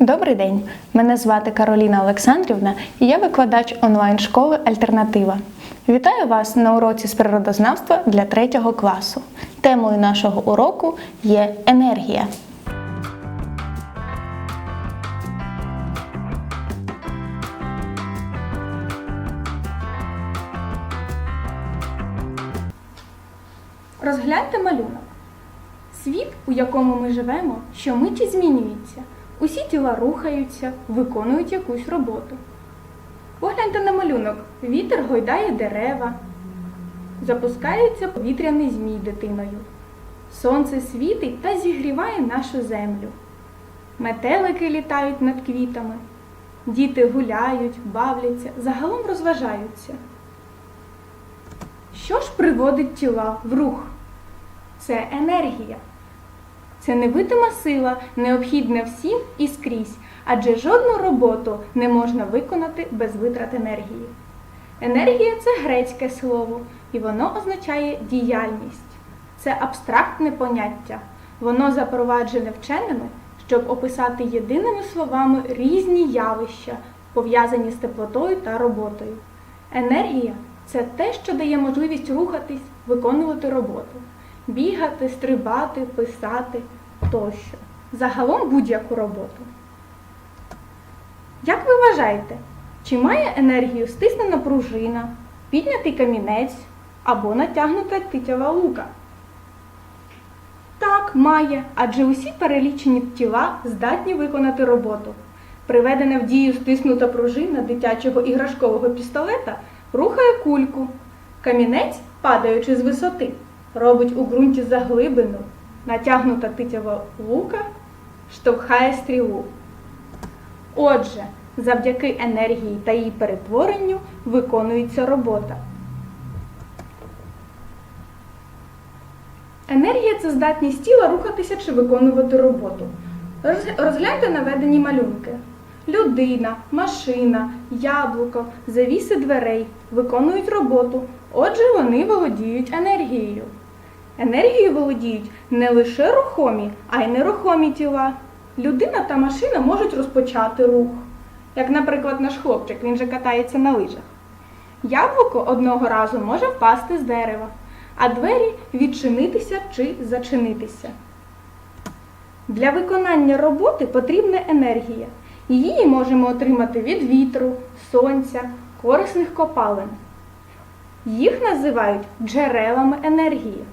Добрий день! Мене звати Кароліна Олександрівна і я викладач онлайн-школи Альтернатива. Вітаю вас на уроці з природознавства для третього класу. Темою нашого уроку є енергія. Розгляньте малюнок. Світ, у якому ми живемо, щомиті змінюється. Усі тіла рухаються, виконують якусь роботу. Погляньте на малюнок. Вітер гойдає дерева. Запускається повітряний змій дитиною. Сонце світить та зігріває нашу землю. Метелики літають над квітами. Діти гуляють, бавляться, загалом розважаються. Що ж приводить тіла в рух? Це енергія. Це невидима сила, необхідна всім і скрізь, адже жодну роботу не можна виконати без витрат енергії. Енергія це грецьке слово, і воно означає діяльність. Це абстрактне поняття. Воно запроваджене вченими, щоб описати єдиними словами різні явища, пов'язані з теплотою та роботою. Енергія це те, що дає можливість рухатись, виконувати роботу, бігати, стрибати, писати тощо. Загалом будь-яку роботу. Як ви вважаєте, чи має енергію стиснена пружина, піднятий камінець або натягнута титява лука? Так, має, адже усі перелічені тіла здатні виконати роботу. Приведена в дію стиснута пружина дитячого іграшкового пістолета рухає кульку. Камінець, падаючи з висоти, робить у ґрунті заглибину. Натягнута титява лука штовхає стрілу. Отже, завдяки енергії та її перетворенню виконується робота. Енергія це здатність тіла рухатися чи виконувати роботу. Розгляньте наведені малюнки. Людина, машина, яблуко, завіси дверей виконують роботу, отже, вони володіють енергією. Енергією володіють не лише рухомі, а й нерухомі тіла. Людина та машина можуть розпочати рух. Як, наприклад, наш хлопчик, він же катається на лижах. Яблуко одного разу може впасти з дерева, а двері відчинитися чи зачинитися. Для виконання роботи потрібна енергія. Її можемо отримати від вітру, сонця, корисних копалин. Їх називають джерелами енергії.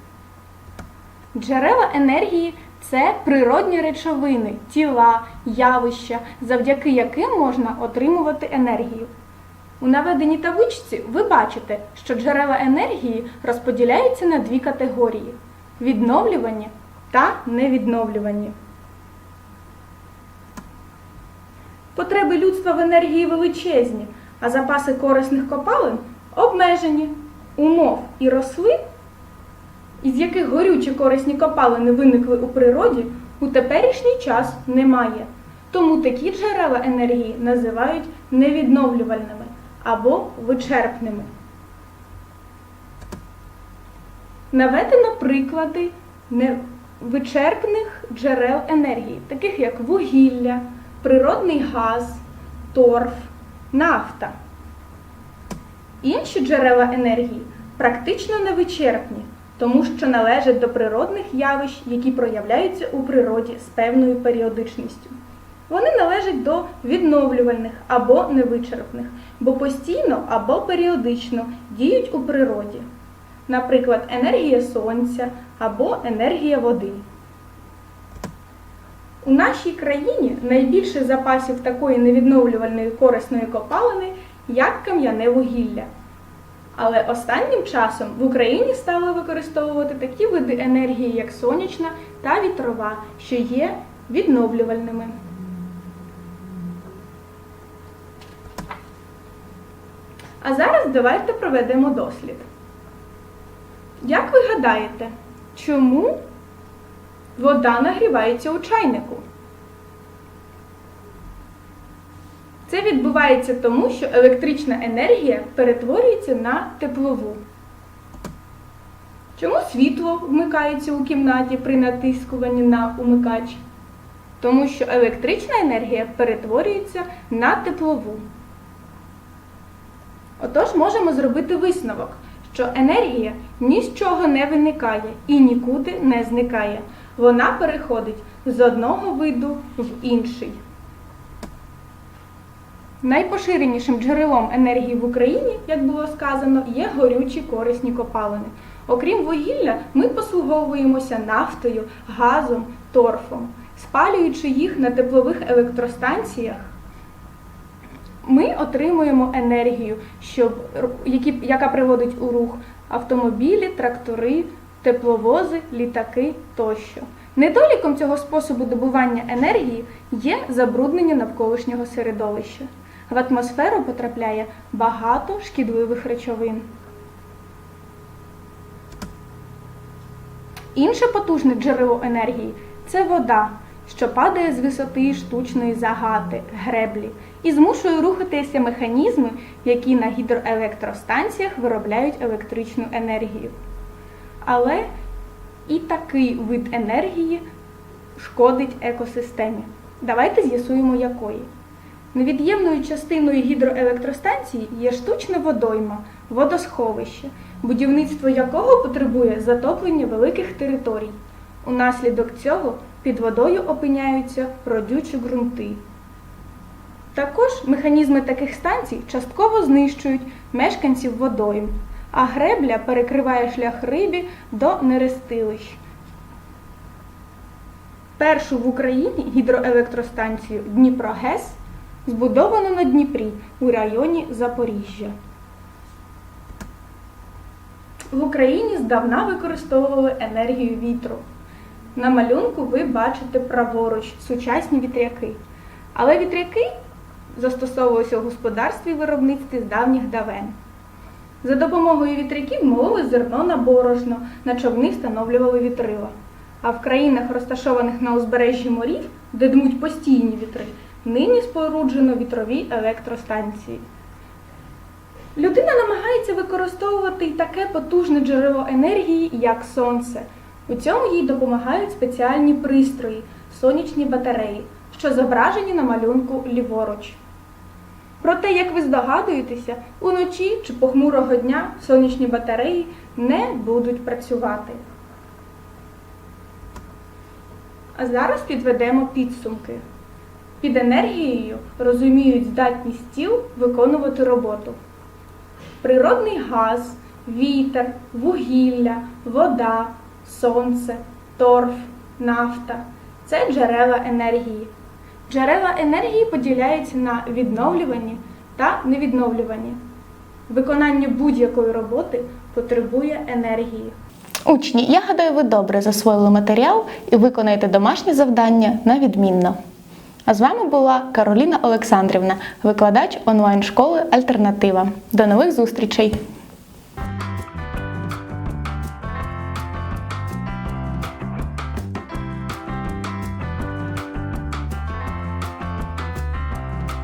Джерела енергії це природні речовини, тіла, явища, завдяки яким можна отримувати енергію. У наведеній табличці ви бачите, що джерела енергії розподіляються на дві категорії відновлювані та невідновлювані. Потреби людства в енергії величезні, а запаси корисних копалин обмежені. Умов і рослин, із яких горючі корисні копалини виникли у природі, у теперішній час немає. Тому такі джерела енергії називають невідновлювальними або вичерпними. Наведено приклади невичерпних джерел енергії, таких як вугілля, природний газ, торф, нафта. Інші джерела енергії практично невичерпні, тому що належать до природних явищ, які проявляються у природі з певною періодичністю. Вони належать до відновлювальних або невичерпних, бо постійно або періодично діють у природі. Наприклад, енергія сонця або енергія води. У нашій країні найбільше запасів такої невідновлювальної корисної копалини, як кам'яне вугілля. Але останнім часом в Україні стали використовувати такі види енергії, як сонячна та вітрова, що є відновлювальними. А зараз давайте проведемо дослід. Як ви гадаєте, чому вода нагрівається у чайнику? Це відбувається тому, що електрична енергія перетворюється на теплову. Чому світло вмикається у кімнаті при натискуванні на умикач? тому що електрична енергія перетворюється на теплову. Отож, можемо зробити висновок, що енергія ні з чого не виникає і нікуди не зникає. Вона переходить з одного виду в інший. Найпоширенішим джерелом енергії в Україні, як було сказано, є горючі корисні копалини. Окрім вугілля, ми послуговуємося нафтою, газом, торфом. Спалюючи їх на теплових електростанціях, ми отримуємо енергію, щоб, які, яка приводить у рух автомобілі, трактори, тепловози, літаки тощо. Недоліком цього способу добування енергії є забруднення навколишнього середовища. В атмосферу потрапляє багато шкідливих речовин. Інше потужне джерело енергії це вода, що падає з висоти штучної загати, греблі, і змушує рухатися механізми, які на гідроелектростанціях виробляють електричну енергію. Але і такий вид енергії шкодить екосистемі. Давайте з'ясуємо, якої. Невід'ємною частиною гідроелектростанції є штучна водойма, водосховище, будівництво якого потребує затоплення великих територій. Унаслідок цього під водою опиняються родючі ґрунти. Також механізми таких станцій частково знищують мешканців водойм, а гребля перекриває шлях рибі до нерестилищ. Першу в Україні гідроелектростанцію Дніпрогес збудовано на Дніпрі у районі Запоріжжя. В Україні здавна використовували енергію вітру. На малюнку ви бачите праворуч сучасні вітряки. Але вітряки застосовувалися у господарстві виробництві з давніх давен. За допомогою вітряків мололи зерно на борошно, на човни встановлювали вітрила. А в країнах, розташованих на узбережжі морів, де дмуть постійні вітри, нині споруджено вітрові електростанції. Людина намагається використовувати таке потужне джерело енергії, як сонце. У цьому їй допомагають спеціальні пристрої сонячні батареї, що зображені на малюнку ліворуч. Проте, як ви здогадуєтеся, уночі чи похмурого дня сонячні батареї не будуть працювати. А зараз підведемо підсумки. Під енергією розуміють здатність тіл виконувати роботу. Природний газ, вітер, вугілля, вода, сонце, торф, нафта це джерела енергії. Джерела енергії поділяються на відновлювані та невідновлювані. Виконання будь-якої роботи потребує енергії. Учні, я гадаю, ви добре засвоїли матеріал і виконаєте домашнє завдання на відмінно. А з вами була Кароліна Олександрівна, викладач онлайн-школи Альтернатива. До нових зустрічей!